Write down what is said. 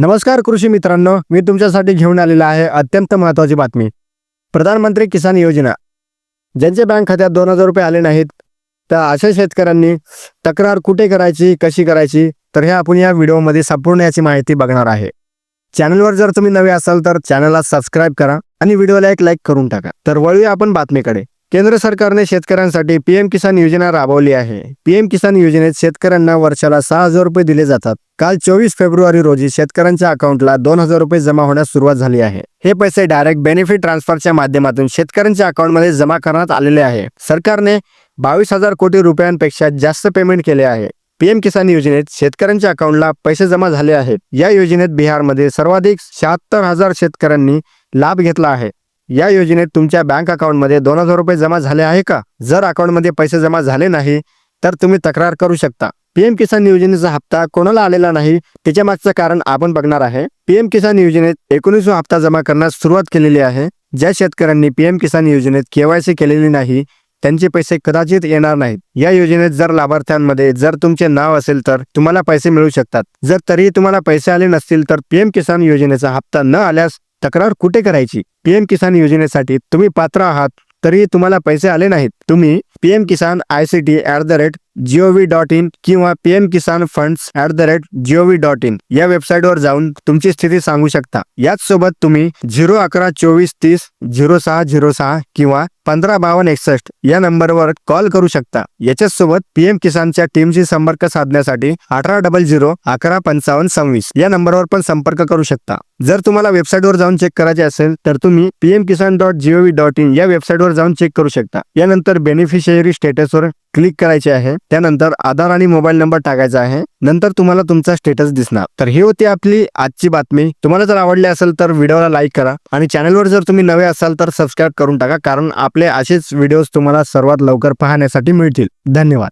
नमस्कार कृषी मित्रांनो मी तुमच्यासाठी घेऊन आलेला आहे अत्यंत महत्त्वाची बातमी. प्रधानमंत्री किसान योजना. ज्यांच्या बँक खात्यात दोन हजार रुपये आले नाहीत त्या अशा शेतकऱ्यांनी तक्रार कुठे करायची कशी करायची तर हे आपण या व्हिडिओमध्ये संपूर्ण याची माहिती बघणार आहे. चॅनलवर जर तुम्ही नवे असाल तर चॅनलला सबस्क्राईब करा आणि व्हिडिओला एक लाईक करून टाका. तर वळूया आपण बातमीकडे. केंद्र सरकारने शेतकऱ्यांसाठी पीएम किसान योजना राबवली आहे. पीएम किसान योजनेत शेतकऱ्यांना वर्षाला सहा हजार रुपये दिले जातात. काल चोवीस फेब्रुवारी रोजी शेतकऱ्यांच्या अकाउंटला दोन हजार रुपये जमा होण्यास सुरुवात झाली आहे. हे पैसे डायरेक्ट बेनिफिट ट्रान्सफरच्या माध्यमातून शेतकऱ्यांच्या अकाउंटमध्ये जमा करण्यात आलेले आहे. सरकारने बावीस हजार कोटी रुपयांपेक्षा जास्त पेमेंट केले आहे. पीएम किसान योजनेत शेतकऱ्यांच्या अकाउंटला पैसे जमा झाले आहेत. या योजनेत बिहारमध्ये सर्वाधिक शहात्तर हजार शेतकऱ्यांनी लाभ घेतला आहे. या योजनेत तुमच्या बँक अकाउंटमध्ये दोन हजार रुपये जमा झाले आहे का? जर अकाउंटमध्ये पैसे जमा झाले नाही तर तुम्ही तक्रार करू शकता. पीएम किसान योजनेचा हप्ता कोणाला आलेला नाही त्याच्या मागचं कारण आपण बघणार आहे. पीएम किसान योजनेत एकोणीसवा हप्ता जमा करण्यास सुरुवात केलेली आहे. ज्या शेतकऱ्यांनी पीएम किसान योजनेत केवायसी केलेली नाही त्यांचे पैसे कदाचित येणार नाहीत. या योजनेत जर लाभार्थ्यांमध्ये जर तुमचे नाव असेल तर तुम्हाला पैसे मिळू शकतात. जर तरीही तुम्हाला पैसे आले नसतील तर पीएम किसान योजनेचा हप्ता न आल्यास तक्रार कुठे करायची? पीएम किसान योजनेसाठी तुम्ही पात्र आहात तरी तुम्हाला पैसे आले नाहीत. तुम्ही PM Kisan I C T at the rate GOV dot in किंवा PM Kisan funds at the rate GOV dot in या वेबसाईटवर जाऊन तुमची स्थिती सांगू शकता. याच सोबत तुम्ही झिरो अकरा चोवीस तीस झिरो सहा झिरो सहा किंवा पंधरा बावन्न एकसष्ट या नंबरवर कॉल करू शकता. याच्याच सोबत पीएम किसानच्या टीमशी संपर्क साधण्यासाठी अठरा डबल झिरो अकरा पंचावन्न सव्वीस या नंबरवर पण संपर्क करू शकता. जर तुम्हाला वेबसाईटवर जाऊन चेक करायचे असेल तर तुम्ही PM Kisan dot GOV dot in या वेबसाईटवर जाऊन चेक करू शकता. यानंतर बेनिफिशियरी स्टेटसवर क्लिक करायचे आहे. त्यानंतर आधार आणि मोबाईल नंबर टाकायचा आहे. नंतर तुम्हाला तुमचा स्टेटस दिसणार. तर ही होती आपली आजची बातमी. तुम्हाला जर आवडली असेल तर व्हिडिओला लाईक करा आणि चॅनलवर जर तुम्ही नवे असाल तर सबस्क्राईब करून टाका कारण आपले असेच व्हिडिओज तुम्हाला सर्वात लवकर पाहण्यासाठी मिळतील. धन्यवाद.